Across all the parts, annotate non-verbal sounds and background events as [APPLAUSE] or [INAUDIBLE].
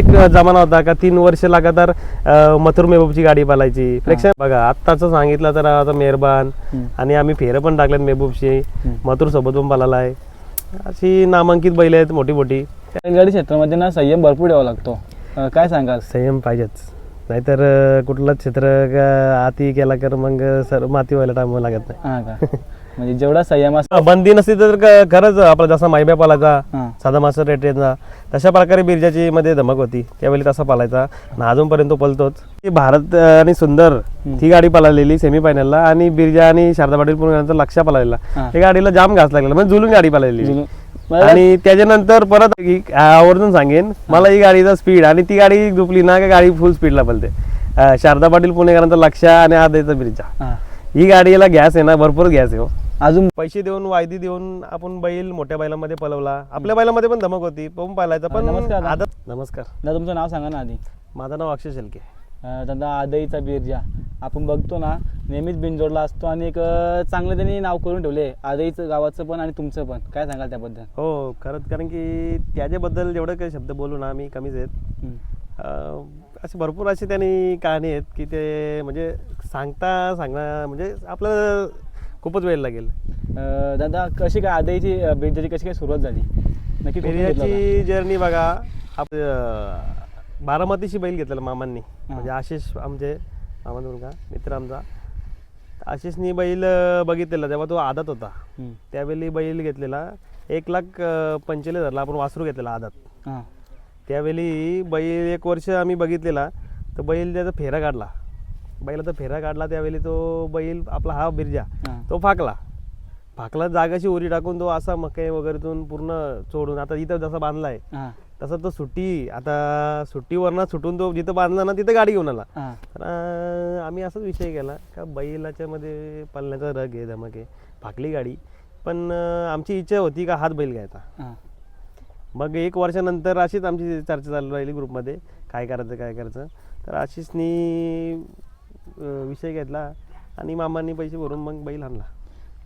एक जमाना होता का तीन वर्ष लगातार मथुर मेहबूबची गाडी पालायची प्रेक्षक बघा आत्ताच सांगितलं तर आता मेहरबान. आणि आम्ही फेरं पण टाकल्यात मेहबूबची. हम्म. मथुर सोबत पण पालाला आहे अशी नामांकित बैल आहेत मोठी मोठी. बैलगाडी क्षेत्रामध्ये ना संयम भरपूर द्यावा लागतो. काय सांगाल? संयम पाहिजेच. नाहीतर कुठलंच क्षेत्र आती केला तर मग सर माती व्हायला टाइम लागत नाही. म्हणजे जेवढा संयम असतो बंदी नसती तर क- खरंच आपला जसा मायब्या पालायचा हा. साधा मास्टर रेटचा तशा प्रकारे बिरजाची मध्ये धमक होती. त्यावेळी तसा पालायचा. आणि अजूनपर्यंत तो पलतोच. ती भारत अं, आणि सुंदर ती गाडी पळालेली सेमी फायनलला आणि बिरजा आणि शारदा पाटील पुणे लक्ष पळालेला हा. त्या गाडीला जाम घास लागलेला. म्हणजे जुलून गाडी पळालेली जुलून- मला- आणि त्याच्यानंतर परत आवर्जून सांगेन मला ही गाडीचा स्पीड आणि ती गाडी झोपली ना का गाडी फुल स्पीडला पलते. अं, शारदा पाटील पुणेकरांचा लक्ष आणि आदायचा बिरजा. हा. ही गाडीला गॅस आहे ना भरपूर गॅस आहे हो. अजून पैसे देऊन वायदी देऊन आपण बैल मोठ्या बैलामध्ये पलवला. आपल्या बैलामध्ये पण धमक होती पण पालायचा पण नमस्कार. आदत नमस्कार. दादा तुमचं नाव सांगा ना आधी. माझं नाव अक्षय शेलके. अं, दादा आदईचा बिरजा. आपण बघतो ना नेहमीच बिनजोडला असतो आणि एक अं, चांगलं त्यांनी नाव करून ठेवले आदईचं गावाचं पण आणि तुमचं पण. काय सांगाल त्याबद्दल? हो खरंच कारण की त्याच्याबद्दल जेवढं काही शब्द बोलू ना आम्ही कमीच आहेत. हम्म. अं, असे भरपूर अशी त्यांनी कहाणी आहेत की ते म्हणजे सांगता सांगणं म्हणजे आपल्याला खूपच वेळ लागेल. अं, दादा कशी काय आदईची बिरजाची कशी काय सुरुवात झाली? नक्की कुठून घेतला होता? बिर्याची जर्नी बघा आप अं, बारामतीशी बैल घेतलेला मामांनी. म्हणजे आशिष आमचे मामा मुलगा मित्र आमचा. आशिषनी बैल अं, बघितलेला तेव्हा तो आदत होता. हम्म. त्यावेळी बैल घेतलेला एक लाख अं, पंचेचाळीस हजारला आपण वासरू घेतलेला आदत. हा. त्यावेळी बैल एक वर्ष आम्ही बघितलेला तर बैल त्याचा फेरा काढला. बैलाचा फेरा काढला त्यावेळी तो बैल आपला हा बिरजा. तो फाकला फाकला जागाशी उरी टाकून तो असा मकै वगैरेतून पूर्ण चोडून आता इथं जसा बांधलाय हा. तसं तो सुट्टी आता सुट्टीवरनं सुटून तो जिथं बांधला ना तिथं गाडी घेऊन आला. तर आम्ही असाच विषय केला का बैलाच्या मध्ये पळण्याचा रग आहे धमक आहे फाकली गाडी पण आमची इच्छा होती का हात बैल घ्यायचा. मग एक वर्षानंतर अशीच आमची चर्चा चालू राहिली ग्रुपमध्ये काय करायचं काय करायचं तर आशिषनी अं, विषय घेतला आणि मामांनी पैसे भरून मग बैल आणला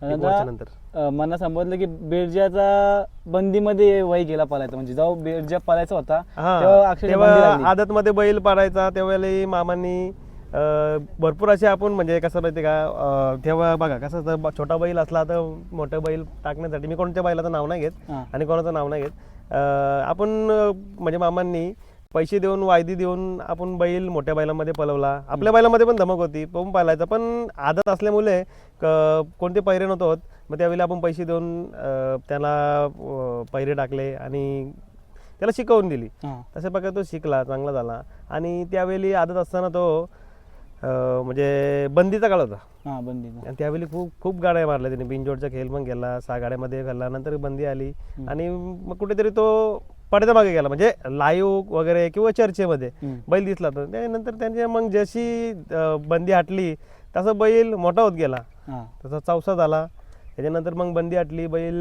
एक दादा, वर्षानंतर अं, मला समजलं की बिरजाचा बंदीमध्ये वय गेला पालायचा म्हणजे जेव्हा बिरजा पालायचा होता तेव्हा हा अक्षरशः बंदी तेव्हा लागली. आदत मध्ये बैल पाडायचा त्यावेळेला मामांनी अं, भरपूर असे आपण म्हणजे कसं माहिती का अं, तेव्हा बघा कसं असतं, ब- छोटा बैल असला तर मोठं बैल टाकण्यासाठी मी कोणत्या बैलाचं नाव नाही घेत हा. आणि कोणाचं नाव नाही घेत अं, आपण अं, म्हणजे मामांनी पैसे देऊन वायदी देऊन आपण बैल मोठ्या बैलामध्ये पलवला. आपल्या बैलामध्ये पण धमक होती पण पालायचा पण आदत असल्यामुळे कोणते पैरे नव्हते होत मग त्यावेळी आपण पैसे देऊन त्याला पैरे टाकले आणि त्याला शिकवून दिली. तशा प्रकारे तो शिकला चांगला झाला. आणि त्यावेळी आदत असताना तो म्हणजे बंदीचा काळ होता. बंदी आणि त्यावेळी खूप खूप गाड्या मारल्या त्याने बिनजोडचा खेळ पण गेला सहा गाड्यामध्ये खेळला नंतर बंदी आली. आणि मग कुठेतरी तो पडद्या मागे गेला. म्हणजे लाईव्ह वगैरे किंवा चर्चेमध्ये. बैल दिसला तर. त्यानंतर त्यांच्या मग जशी अं, बंदी हटली तसा बैल मोठा होत गेला. हा. तसा चौसा झाला. त्याच्यानंतर मग बंदी हटली बैल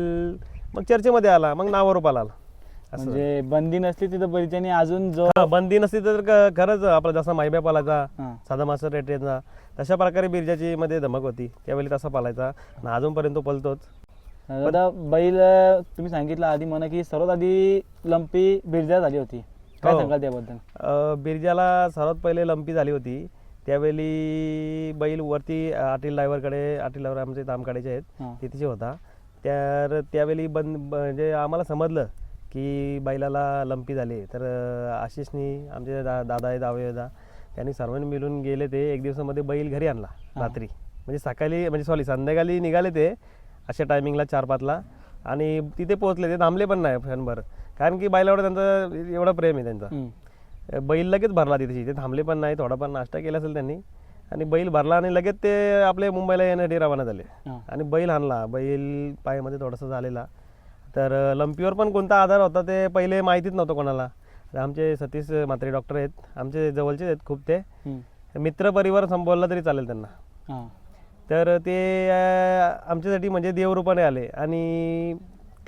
मग चर्चेमध्ये आला मग नावारूपाला आला. असं. म्हणजे बंदी नसली तिथं बिरजाने अजून जो हा, बंदी नसती तर क- खरंच आपला जसा मायब्या पालायचा हा. साधा मास्टर रेटचा तशा प्रकारे बिरजाची मध्ये धमक होती. त्यावेळी तसा पालायचा. आणि अजूनपर्यंत तो पलतोच दादा बैल तुम्ही सांगितलं आधी म्हणा की सर्वात आधी लंपी बिरजा झाली होती. काय हो. सांगाल त्याबद्दल? अं, बिरजाला सर्वात पहिले लंपी झाली होती. त्यावेळी बैल वरती आटील ड्रायव्हरकडे आटील ड्रायव्हर आमचे तामकाड्याचे आहेत हा. तिथे होता. तर त्यावेळी बंद म्हणजे आम्हाला समजलं की बैलाला लंपी झाली. तर अं, आशिषनी आमचे दा दादा आहेत आवे दादा त्यांनी सर्वांनी मिळून गेले ते एक दिवसामध्ये बैल घरी आणला रात्री. म्हणजे सकाळी म्हणजे सॉरी संध्याकाळी निघाले ते. अशा टायमिंगला चार पाचला. आणि तिथे पोहोचले ते थांबले पण नाही क्षणभर. कारण की बैलावर त्यांचं एवढं प्रेम आहे त्यांचं. बैल लगेच भरला तिथे. ते थांबले पण नाही थोडाफार नाश्ता केला असेल त्यांनी. आणि बैल भरला आणि लगेच ते आपले मुंबईला येण्यासाठी रवाना झाले. आणि बैल आणला. बैल पायामध्ये थोडासा झालेला. तर लंपीवर पण कोणता आधार होता ते पहिले माहितीच नव्हतं कोणाला. आमचे सतीश म्हात्रे डॉक्टर आहेत. आमचे जवळचे आहेत खूप ते. मित्र परिवार संबोधला तरी चालेल त्यांना. तर ते आमच्यासाठी म्हणजे देवरूपाने आले. आणि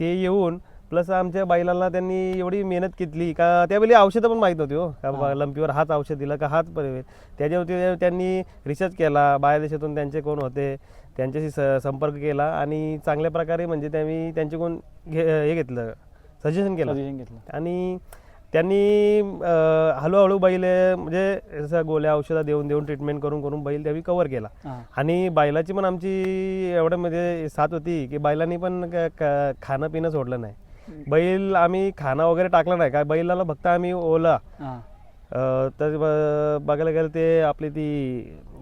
ते येऊन प्लस आमच्या बैलाला त्यांनी एवढी मेहनत घेतली का त्यावेळी औषधं पण माहीत नव्हती हो. का लंपीवर हाच औषध दिलं का हाच परिवेल त्याच्यावरती त्यांनी रिसर्च केला. बाहेर देशातून त्यांचे कोण होते त्यांच्याशी स संपर्क केला आणि चांगल्या प्रकारे म्हणजे त्यांनी त्यांच्याकडून घे हे घेतलं सजेशन केलं. Suggestion घेतलं. आणि त्यांनी हळूहळू बैल म्हणजे असं गोळ्या औषधं देऊन देऊन ट्रीटमेंट करून करून बैल त्यांनी कव्हर केला. आणि बैलाची पण आमची एवढं म्हणजे साथ होती की बैलांनी पण खाणं पिणं सोडलं नाही. बैल आम्ही खाणं वगैरे टाकलं नाही. काय बैलाला फक्त आम्ही ओला तर बघायला गेलं ते आपली ती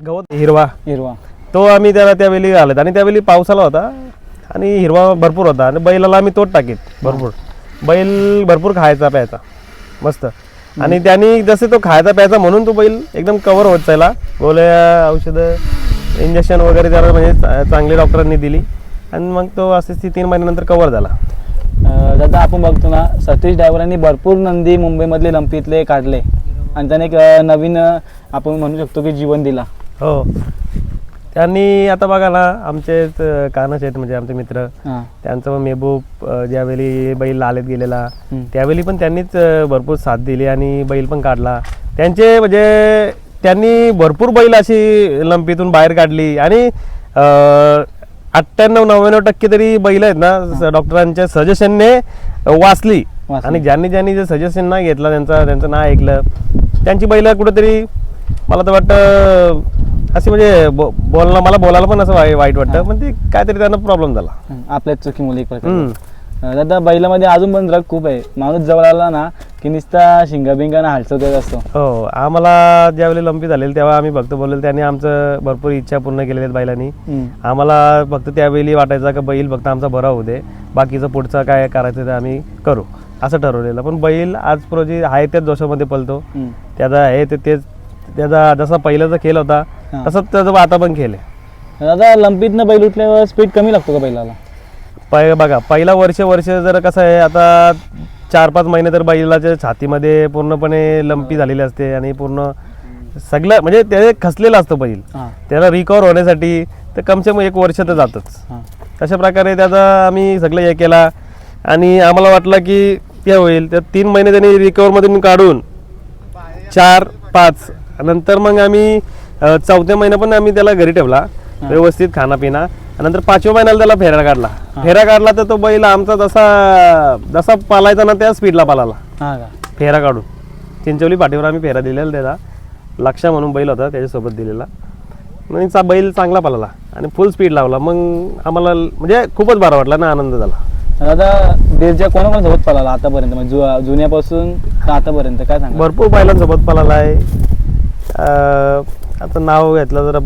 गवत हिरवा. हिरवा. तो आम्ही त्याला त्यावेळी घालत आणि त्यावेळी पावसाला होता आणि हिरवा भरपूर होता. आणि बैलाला आम्ही तोट टाकीत भरपूर. बैल भरपूर खायचा प्यायचा. मस्त. आणि त्यांनी जसे तो खायचा प्यायचा म्हणून तो बैल एकदम कवर होत चालला. गोळ्या औषधं इंजेक्शन वगैरे त्याला म्हणजे चांगली डॉक्टरांनी दिली. आणि मग तो असेच ती तीन महिन्यानंतर कवर झाला. दादा आपण बघतो ना सतीश ड्रायव्हरांनी भरपूर नंदी मुंबईमधले लंपीतले काढले. आणि त्याने एक नवीन आपण म्हणू शकतो की जीवन दिला. हो. त्यांनी आता बघा ना आमचे कानच आहेत म्हणजे आमचे मित्र हा. त्यांचं पण मेहबूब अ, ज्यावेळी बैल लालेत गेलेला. त्यावेळी पण त्यांनीच अ, भरपूर साथ दिली आणि बैल पण काढला त्यांचे म्हणजे त्यांनी भरपूर बैल अशी लंपीतून बाहेर काढली आणि अठ्ठ्याण्णव नव्याण्णव टक्के तरी बैल आहेत ना स- डॉक्टरांच्या सजेशनने वाचली वाचली. आणि ज्यांनी ज्यांनी जे सजेशन नाही घेतलं त्यांचं त्यांचं नाही ऐकलं त्यांची बैल कुठेतरी मला तर वाटतं अशी म्हणजे बो- बोलणं मला बोलायला पण असं वाई- वाईट वाटतं. पण ते काहीतरी त्यांना प्रॉब्लेम झाला. हं, आपल्याच चुकीमुळे एक प्रकार. हम्म. दादा बैलामध्ये अजून पण रग खूप आहे. माणूस जवळ आला ना की नुसता शिंगाबिंगाना हालचवत असतो. हो आम्हाला ज्यावेळी लंपी झालेली तेव्हा आम्ही भक्त बोललेलो. त्यांनी आमचं भरपूर इच्छा पूर्ण केलेल्या आहेत बैलांनी. हं. आम्हाला फक्त त्यावेळी वाटायचं का बैल फक्त आमचा बरा होऊ दे. बाकीचं पुढचं काय करायचं ते आम्ही करू. असं ठरवलेलं. पण बैल आज रोजी आहे त्याच जोशामध्ये पलतो हं. त्याचा आहे ते तेच त्याचा जसा पहिल्याचा खेळ होता हा. तसंच त्याचा आता पण खेळ आहे. दादा लंपीतनं बैल उठल्यावर स्पीड कमी लागतो का बैलाला? पै बघा पहिला वर्ष वर्ष जर कसं आहे आता चार पाच महिने तर बैलाच्या छातीमध्ये पूर्णपणे लंपी झालेली असते आणि पूर्ण सगळं म्हणजे ते खचलेलं असतं बैल. हां. त्याला रिकवर होण्यासाठी तर कमसे कम एक वर्ष तर जातच. हां. तशा प्रकारे त्याचा आम्ही सगळं हे केला आणि आम्हाला वाटलं की ते होईल. तर तीन महिने त्यांनी रिकवरमधून काढून चार पाच नंतर मग आम्ही अ, चौथ्या महिना पण आम्ही त्याला घरी ठेवला. व्यवस्थित खानापिना. नंतर पाचव्या महिन्याला त्याला फेरा काढला. फेरा काढला तर तो बैल आमचा जसा जसा पालायचा ना त्या स्पीडला पालाला. हां का? फेरा काढून. चिंचवली पाठीवर आम्ही फेरा दिलेला त्याला लक्षा म्हणून बैल होता त्याच्यासोबत दिलेला. आणि चा बैल चांगला पळाला आणि फुल स्पीड लावला. मग आम्हाला म्हणजे खूपच बरा वाटला ना आनंद झाला. दादा बिरजा कोणाकोणासोबत पळाला आतापर्यंत? म्हणजे जु- जुन्यापासून तर आतापर्यंत? काय सांगा भरपूर बैलांसोबत पळाला आहे. आता नाव घेतलं तर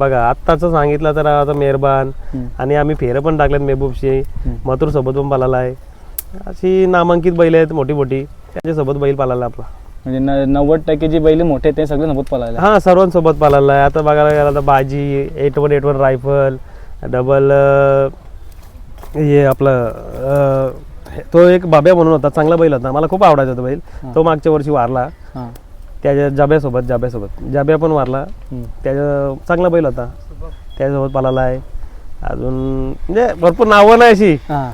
बघा आत्ताचं सांगितलं तर आता मेहरबान. आणि आम्ही फेरं पण टाकल्यात मेहबूबशी. मथुर सोबत पण पळाला आहे. अशी नामांकित बैल आहेत मोठी मोठी. त्यांच्यासोबत बैल पळाला आपला. म्हणजे नव्वद टक्के जी बैल मोठे ते सगळे सोबत पळायला हा सर्वांसोबत पालायला आहे. आता बघायला गेला तर बाजी eight one eight one rifle double हे आपलं तो एक बाब्या म्हणून होता चांगला बैल होता. मला खूप आवडायचा तो बैल. तो मागच्या वर्षी वारला. त्याच्या जाब्यासोबत जाब्यासोबत. जाब्या पण वारला हं. त्याच्या चांगला बैल होता. त्याच्यासोबत पालाला आहे. अजून म्हणजे भरपूर नावं नाही अशी. हां.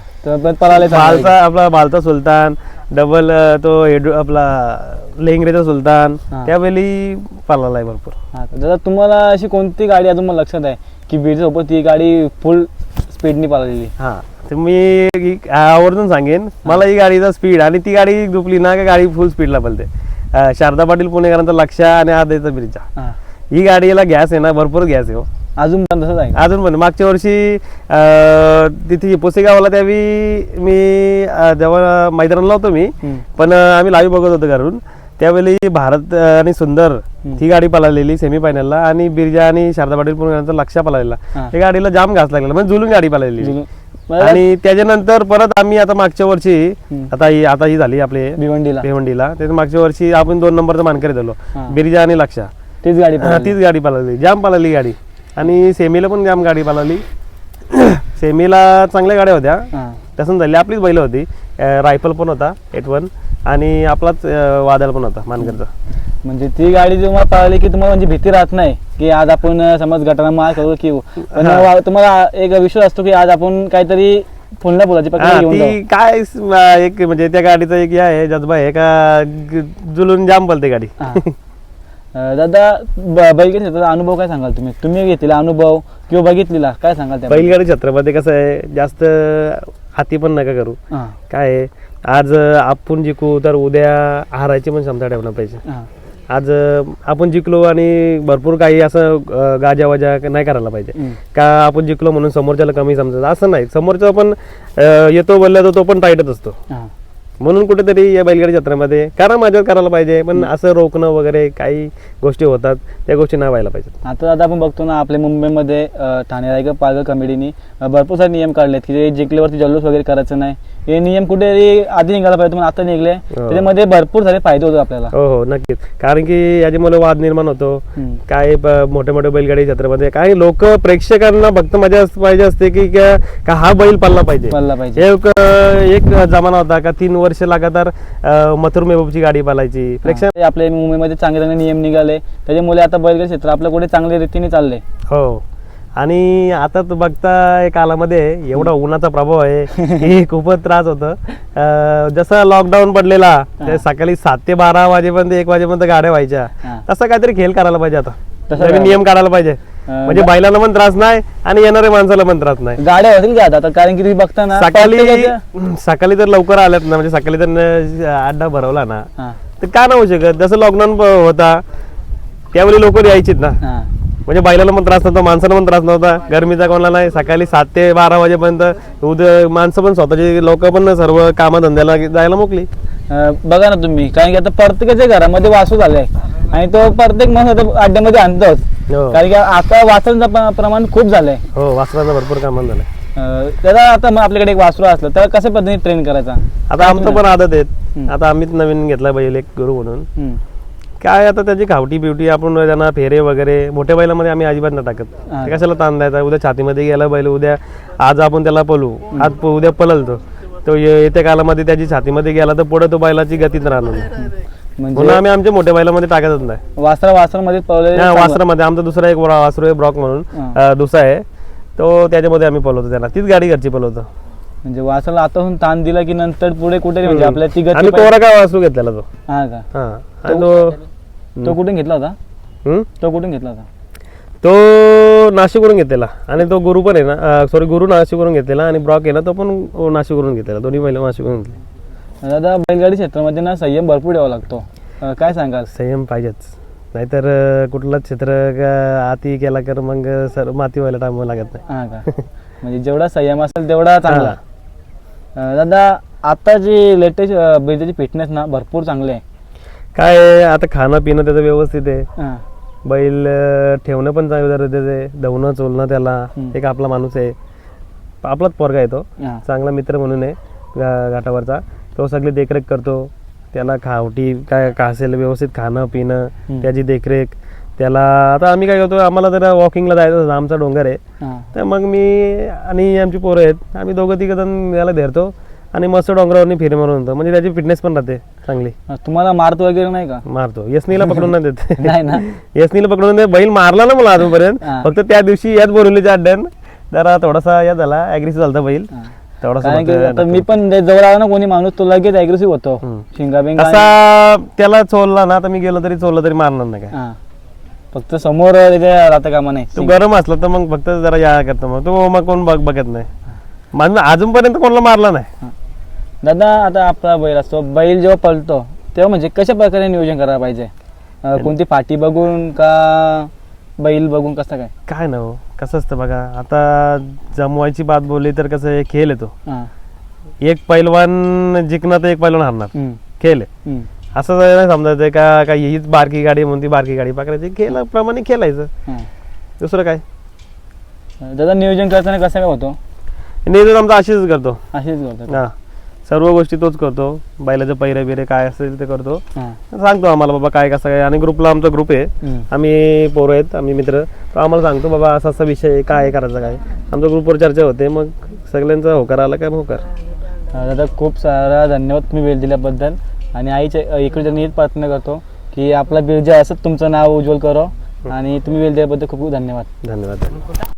बालचा आपला बालचा सुलतान डबल तो हेड आपला लेंगरेचा सुलतान हा. त्यावेळी पालाला आहे भरपूर. हां दादा तुम्हाला अशी कोणती गाडी अजून मला लक्षात आहे? की बीडसोबत ती गाडी फुल स्पीडनी पळालेली. हा तर मी ही- आवर्जून सांगेन. मला ही गाडीचा स्पीड आणि ती गाडी झोपली ना का गाडी फुल स्पीडला पलते शारदा पाटील पुणेकरांचा लक्ष आणि आदायचा बिरचा हां गाडीला गॅस आहे ना भरपूर गॅस आहे हो अजून पण तसंच आहे? अजून पण मागच्या वर्षी अं, तिथे पुसेगावला त्यावेळी मी जेव्हा मैदानाला होतो मी. पण आम्ही लाईव्ह बघत होतो घरून त्यावेळी भारत आणि सुंदर हं. गाडी पळालेली सेमी फायनलला आणि बिरजा आणि शारदा पाटील पुणेकरांचा लक्ष पळालेला हा. ही गाडीला जाम घास लागलेला म्हणजे जुलून गाडी मला आणि त्याच्यानंतर परत आम्ही आता मागच्या वर्षी. आता ही आता ही झाली आपली भिवंडीला. भिवंडीला. त्याच्या मागच्या वर्षी आपण दोन नंबरचा मानकरी झालो. बिरजा आणि लक्षा. तीच गाडी. तीच गाडी पळाली. जाम पळाली गाडी. आणि सेमीला पण जाम गाडी पळाली. सेमीला चांगल्या गाड्या होत्या. हां. तसं झाली. आपलीच बैल होती. रायफल पण होता एट वन. आणि आपलाच वादळ पण होता मानकरचा. म्हणजे ती गाडी तुम्हाला पळाली की तुम्हाला म्हणजे भीती राहत नाही की आज आपण समज गटाला मार करू की तुम्हाला एक विश्वास असतो की आज आपण काहीतरी फुलण्या काय एक म्हणजे त्या गाडीचा एक आहे जज्बा आहे का जुलून जाम पलते गाडी. दादा बैलगाडी क्षेत्राचा अनुभव काय सांगाल तुम्ही? तुम्ही घेतलेला अनुभव किंवा बघितलेला काय सांगाल त्या बैलगाडी क्षेत्रामध्ये कसं आहे जास्त हाती पण नका करू. काय आहे? आज आपण जिंकू तर उद्या हारायची पण क्षमता ठेवणं पाहिजे. आज आपण जिंकलो आणि भरपूर काही असं गाजावाजा नाही करायला पाहिजे. का आपण जिंकलो म्हणून समोरच्याला कमी समजायचं? असं नाही. समोरचा पण येतो बोलला तो पण टाईटच असतो. म्हणून कुठेतरी या बैलगाडी जत्रेमध्ये करा मजा करायला पाहिजे पण असं रोखणं वगैरे काही गोष्टी होतात त्या गोष्टी नाही व्हायला पाहिजेत. आता दादा आपण बघतो ना आपल्या मुंबईमध्ये ठाणे रायगड पालघर कमिटीने भरपूर सारे नियम काढलेत की जे जिंकल्यावरती जल्लोष वगैरे करायचं नाही. हे नियम कुठेतरी आधी निघायला पाहिजे पण आता निघले. त्याच्यामध्ये भरपूर सारे फायदे होतो आपल्याला. हो हो नक्कीच. कारण की याच्यामुळे वाद निर्माण होतो. काय मोठे मोठे बैलगाडी क्षेत्रामध्ये काही लोक प्रेक्षकांना फक्त मजा पाहिजे असते की का हा बैल पळला पाहिजे. पडला पाहिजे. एक एक जमाना होता का तीन वर्ष लगातार अं, मथुर मेहबूबची गाडी पालायची प्रेक्षक ते आपल्या मुंबईमध्ये चांगले चांगले नियम निघाले. त्याच्यामुळे आता बैलगाडी क्षेत्र आपलं कुठे चांगल्या रीतीने चाललंय. हो. आणि आता तर बघता कालामध्ये एवढा उन्हाचा प्रभाव आहे की [LAUGHS] खूपच त्रास होतो. जसं लॉकडाऊन पडलेला ते सकाळी सात ते बारा वाजेपर्यंत एक वाजेपर्यंत गाड्या व्हायच्या. हा. तसं काहीतरी खेळ करायला पाहिजे आता? नियम काढायला पाहिजे. म्हणजे बैलाला पण त्रास नाही आणि येणाऱ्या माणसाला पण त्रास नाही. गाड्या होतील का आता? कारण की तुम्ही बघता ना सकाळी सकाळी तर लवकर आल्यात ना म्हणजे सकाळी तर अड्डा भरवला ना तर का नाही होऊ शकत? जसं लॉकडाऊन होता त्यावेळी लवकर यायचीत ना. म्हणजे बैलाला पण त्रास नव्हता माणसाला पण त्रास नव्हता. गरमीचा कोणाला नाही. सकाळी सात ते बारा वाजेपर्यंत उद्या माणसं पण स्वतःची लोक पण सर्व कामधंद्याला जायला मोकली. बघा ना तुम्ही कारण की आता प्रत्येकाच्या घरामध्ये वासू झालाय. आणि तो प्रत्येक माणूस आता अड्ड्यामध्ये आणतोच. हो. कारण की आता वासरांचं प्रमाण खूप झालंय. हो वासराचं भरपूर कामं झालं अं, त्याला आता मग आपल्याकडे एक वासरू असलं तर कशा पद्धतीने ट्रेन करायचा? आता आमचं पण आदत आहेत हम्म. आता आम्हीच नवीन घेतला बैल एक गुरु म्हणून. हम्म. काय आता त्याची खावटी बिवटी आपण त्यांना फेरे वगैरे मोठ्या बैलामध्ये आम्ही अजिबात नाही टाकत. हा. ते कशाला ताण द्यायचा? उद्या छातीमध्ये गेला बैल उद्या आज आपण त्याला पलू आज प- उद्या पलल तो तो ये- येत्या कालामध्ये त्याची छातीमध्ये गेला तर पुढे तो बैलाची गतीच राहणार नाही. म्हणजे आम्ही आमच्या मोठ्या बैलामध्ये टाकतच नाही. वासरा वासरामध्ये पळवलेले हा, चांगलं. वासरामध्ये. आमचा दुसरा एक वा- वासरू आहे ब्रॉक म्हणून. हा. अं, दुसरा आहे. तो त्याच्यामध्ये आम्ही पलवतो त्याला. तीच गाडी घरची पलवतो म्हणजे वासराला आतापासून ताण दिला की नंतर पुढे कुठे म्हणजे आपल्या ती आणि गती कोरा काय वासरू घेतलेला तो? हा का? हा. आणि तो तो कुठून घेतला होता? हम्म? तो कुठून घेतला होता? तो नाशिकवरून घेतलेला. आणि तो गुरु पण आहे ना सॉरी गुरु नाशिकवरून घेतलेला आणि ब्रॉक आहे ना तो पण नाशिकवरून घेतलेला. दोन्ही पहिले नाशिकवरून घेतले. दादा बैलगाडी क्षेत्रामध्ये ना संयम भरपूर ठेवावा लागतो. अं, काय सांगाल? संयम पाहिजेच. नाहीतर अं, कुठलंच क्षेत्र का आती केला तर मग सर माती व्हायला टाइम लागत नाही. हा का? म्हणजे जेवढा संयम असेल तेवढा चांगला. अं, दादा आता जी लेटेस्ट बैलाची फिटनेस ना भरपूर चांगली आहे. काय आहे, आता खाणं पिणं त्याचं व्यवस्थित आहे. हा. बैल अं, ठेवणं पण चांगलं आहे. धवणं चोलणं त्याला हम्म. एक आपला माणूस आहे. आपलाच पोरगा आहे तो. हा. चांगला मित्र म्हणून आहे गा- घाटावरचा. तो सगळी देखरेख करतो. त्याला खावटी काय का असेल व्यवस्थित खाणं पिणं. त्याची देखरेख. त्याला आता आम्ही काय करतो आम्हाला जरा वॉकिंगला जायचं आमचा डोंगर आहे. तर मग मी आणि आमची पोरं आहेत आम्ही दोघं तिघं जण याला धरतो आणि मस्त डोंगरावरनी फेरी मारून होतो म्हणजे त्याची फिटनेस पण राहते चांगली. तुम्हाला मारत वगैरे नाही का? मारतो. यसनीला पकडून नाही देत. [LAUGHS] नाही ना? यसनीला पकडून दे बैल मारला ना मला अजूनपर्यंत. फक्त त्या दिवशी याच बोरिवलीच्या अड्ड्यान जरा थोडासा या झाला ऍग्रेसिव्ह झालता बैल. थोडासा कारण की फक्त आता मी पण जवळ आला ना कोणी माणूस तो लगेच अग्रेसिव्ह होतो. हम्म. शिंगा बिंगा असा त्याला चोलला ना तर मी गेलो तरी चोलला तरी मारणार नाही काय. हा. फक्त समोर त्याच्या राहता कामा नाही तो गरम असला तर मग फक्त जरा या करतो मग. तो मग कोण बघ बघत नाही. माझं अजूनपर्यंत कोणाला मारला नाही. दादा आता आपला बैल असतो. बैल जेव्हा पळतो तेव्हा म्हणजे कशा प्रकारे नियोजन करायला पाहिजे? अं, कोणती फाटी बघून का बैल बघून कसं काय? काय ना हो. कसं असतं बघा आता जमवायची बात बोलली तर कसं आहे खेळ येतो. हा. एक पैलवान जिंकणार तर एक पैलवान हारणार. हम्म. खेळ आहे. हम्म. असं जर नाही समजायचं का का हीच बारकी गाडी म्हणून ती बारकी गाडी पकडायची. खेळाप्रमाणे खेळायचं. हा. दुसरं काय? दादा नियोजन करताना कसं काय होतो? नियोजन आमचं अशीच करतो. असेच करतात हा. सर्व गोष्टी तोच करतो. बैलाचं पैरे बिरे काय असेल ते करतो. सांगतो आम्हाला बाबा काय कसं काय आणि ग्रुपला आमचा ग्रुप आहे. आम्ही पोरं आहेत आम्ही मित्र. तो आम्हाला सांगतो बाबा असा असा विषय आहे, काय करायचं काय. आमच्या ग्रुपवर चर्चा होते. मग सगळ्यांचा होकार आला काय होकार. दादा खूप सारा धन्यवाद तुम्ही वेळ दिल्याबद्दल. आणि आईच्या इकडे नीट प्रार्थना करतो की आपला बिरजा असंच तुमचं नाव उज्ज्वल करो. आणि तुम्ही वेळ दिल्याबद्दल खूप खूप धन्यवाद धन्यवाद.